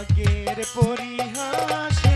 রাগের পরিহাস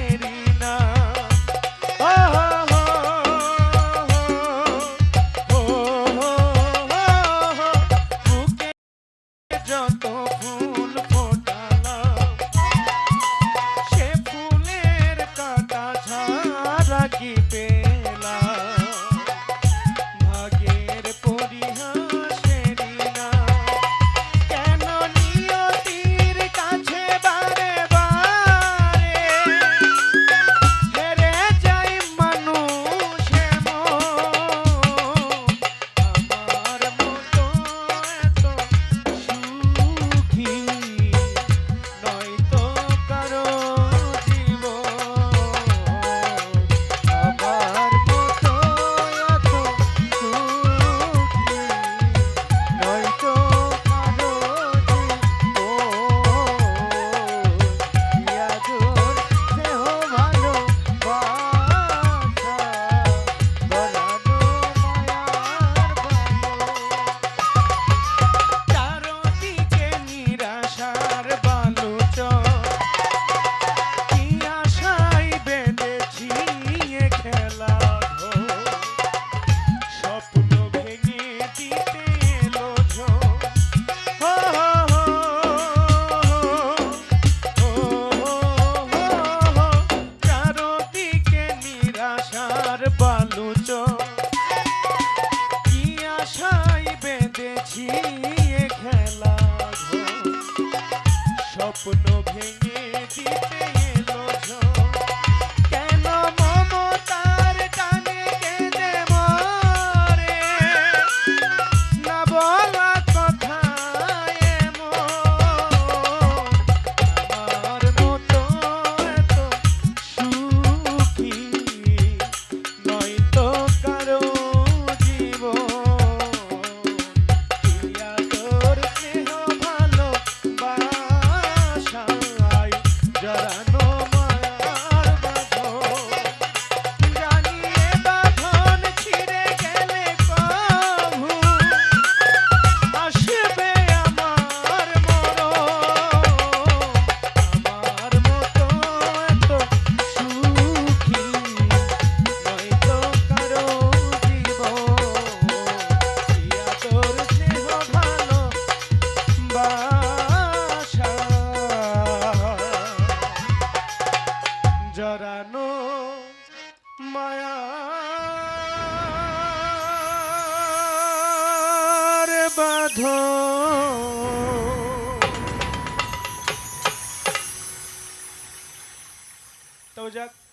বেঁধেছি খেলা স্বপ্ন ভেঙে দিতে জরানো মায়া। বাধ। তো যাক